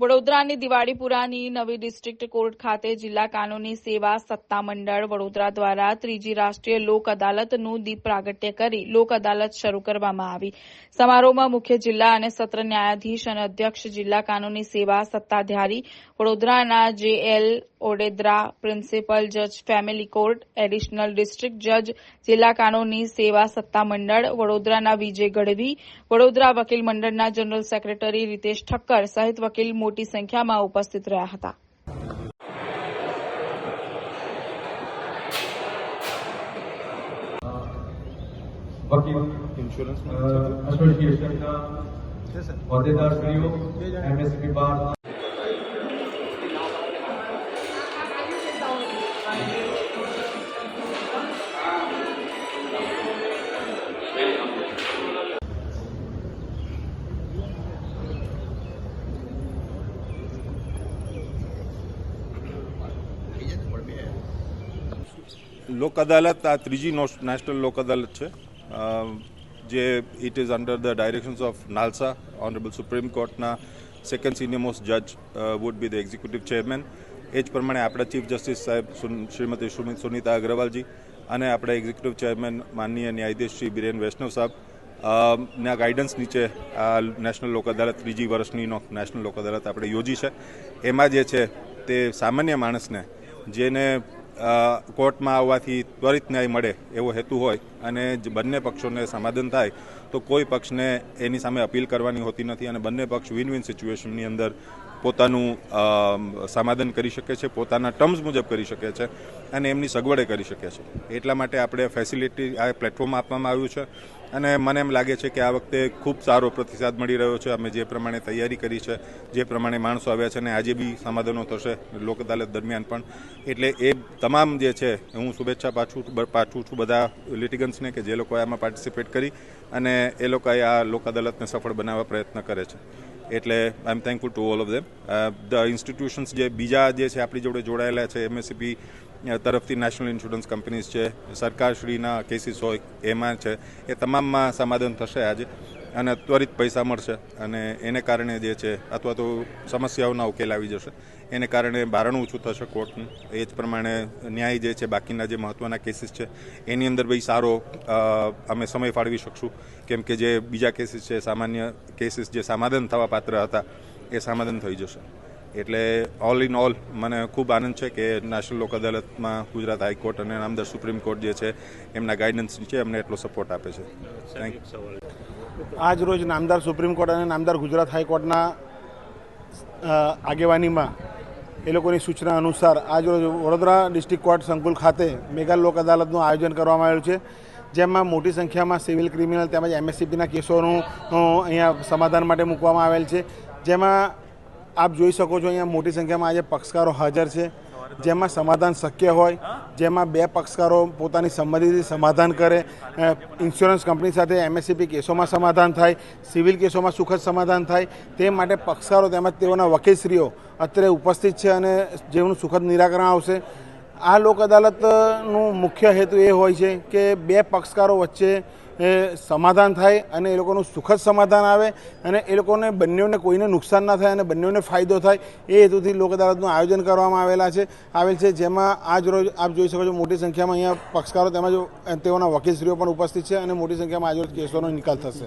વડોદરાની દિવાળીપુરાની નવી district court ખાતે જિલ્લા કાનૂની સેવા સત્તામંડળ વડોદરા દ્વારા ત્રીજી રાષ્ટ્રીય લોક અદાલતનું દીપ પ્રાગટ્ય કરી લોક અદાલત શરૂ કરવામાં આવી. સમારોહમાં મુખ્ય જિલ્લા અને સત્ર ન્યાયાધીશ અને અધ્યક્ષ જિલ્લા કાનૂની સેવા સત્તાધારી વડોદરાના જેએલ ઓડેદરા, પ્રિન્સિપલ જજ ફેમિલી કોર્ટ, એડિશનલ ડિસ્ટ્રિક્ટ જજ, જિલ્લા કાનૂની સેવા સત્તામંડળ, વડોદરાના વિજય ગઢવી, વડોદરા વકીલ મંડળના જનરલ સેક્રેટરી રીતેશ ઠક્કર સહિત વકીલ મોટી સંખ્યામાં ઉપસ્થિત રહ્યા હતા વકીલ ઇન્સ્યોરન્સ લોક અદાલત, આ ત્રીજી નેશનલ લોક અદાલત છે. જે it is under the directions of NALSA honourable supreme કોર્ટના સેકન્ડ સિનિયર મોસ્ટ જજ would be the executive chairman એ જ પ્રમાણે આપણા ચીફ જસ્ટિસ સાહેબ શ્રીમતી સુનીતા અગ્રવાલજી અને આપણા એક્ઝિક્યુટિવ ચેરમેન માનનીય ન્યાયાધીશ શ્રી બિરેન વૈષ્ણવ સાહેબ. ના ગાઈડન્સ નીચે આ નેશનલ લોક અદાલત, ત્રીજી વર્ષની નેશનલ લોક અદાલત આપણે યોજી છે. એમાં જે છે તે સામાન્ય માણસને જેને કોર્ટમાં આવવાથી ત્વરિત ન્યાય મળે એવો હેતુ હોય અને બંને પક્ષોને સમાધાન થાય, તો કોઈ પક્ષને એની સામે અપીલ કરવાની હોતી નથી અને બંને પક્ષ વિન વિન સિચ્યુએશનની અંદર પોતાનું સમાધાન કરી શકે છે, પોતાના ટર્મ્સ મુજબ કરી શકે છે અને એમની સગવડે કરી શકે છે. એટલા માટે આપણે ફેસિલિટી આ પ્લેટફોર્મ આપવામાં આવ્યું છે. અને મને એમ લાગે છે કે આ વખતે ખૂબ સારો પ્રતિસાદ મળી રહ્યો છે. અમે જે પ્રમાણે તૈયારી કરી છે, જે પ્રમાણે માણસો આવ્યા છે અને આજે બી સમાધાનો થશે લોક અદાલત દરમિયાન પણ. એટલે એ તમામ જે છે, હું શુભેચ્છા પાછું પાછું છું બધા લિટિગન્સને કે જે લોકોએ આમાં પાર્ટિસિપેટ કરી અને એ લોકોએ આ લોક અદાલતને સફળ બનાવવા પ્રયત્ન કરે છે. એટલે I am thankful to all of them the institutions જે બીજા જે છે, આપણી જોડે જોડાયેલા છે એમએસસીપી તરફથી નેશનલ ઇન્સ્યોરન્સ કંપનીઝ છે, સરકારશ્રીના કેસીસ હોય, એમાં છે, એ તમામમાં સમાધાન થશે આજે. અને ત્વરિત પૈસા મળશે અને એને કારણે જે છે અથવા તો સમસ્યાઓના ઉકેલ આવી જશે. એને કારણે બારણું ઓછું થશે કોર્ટનું. એ જ પ્રમાણે ન્યાય જે છે બાકીના જે મહત્ત્વના કેસીસ છે એની અંદર ભાઈ સારો અમે સમય ફાળવી શકશું. કેમ કે જે બીજા કેસીસ છે સામાન્ય કેસીસ જે સમાધાન થવા પાત્ર હતા એ સમાધાન થઈ જશે. એટલે ઓલ ઇન ઓલ મને ખૂબ આનંદ છે કે નેશનલ લોક અદાલતમાં ગુજરાત હાઈકોર્ટ અને નામદાર સુપ્રીમ કોર્ટ જે છે એમના ગાઈડન્સ નીચે અમને એટલો સપોર્ટ આપે છે. થેન્ક યુ આજ રોજ નામદાર સુપ્રીમ કોર્ટ અને નામદાર ગુજરાત હાઈકોર્ટના આગેવાનીમાં એ લોકોની સૂચના અનુસાર આજ રોજ વડોદરા ડિસ્ટ્રિક્ટ કોર્ટ સંકુલ ખાતે મેગા લોક અદાલતનું આયોજન કરવામાં આવ્યું છે, જેમાં મોટી સંખ્યામાં સિવિલ ક્રિમિનલ તેમજ એમએસસીપીના કેસોનું અહીંયા સમાધાન માટે મૂકવામાં આવેલ છે. જેમાં આપ જોઈ શકો છો અહીંયા મોટી સંખ્યામાં આજે પક્ષકારો હાજર છે, જેમાં સમાધાન શક્ય હોય જેમાં બે પક્ષકારો પોતાની સંમતિથી સમાધાન કરે ઇન્સ્યોરન્સ કંપની સાથે એમએસસીપી કેસોમાં સમાધાન થાય, સિવિલ કેસોમાં સુખદ સમાધાન થાય, તે માટે પક્ષકારો તેમજ તેઓના વકીલશ્રીઓ અત્યારે ઉપસ્થિત છે અને જેનું સુખદ નિરાકરણ આવશે. આ લોક અદાલતનું મુખ્ય હેતુ એ હોય છે કે બે પક્ષકારો વચ્ચે સમાધાન થાય અને એ લોકોનું સુખદ સમાધાન આવે અને એ લોકોને બંનેઓને કોઈને નુકસાન ના થાય અને બંનેઓને ફાયદો થાય, એ હેતુથી લોક અદાલતનું આયોજન કરવામાં આવેલા છે. આવેલ છે જેમાં આજ રોજ આપ જોઈ શકો છો મોટી સંખ્યામાં અહીંયા પક્ષકારો તેમજ તેઓના વકીલશ્રીઓ પણ ઉપસ્થિત છે અને મોટી સંખ્યામાં આજરોજ કેસોનો નિકાલ થશે.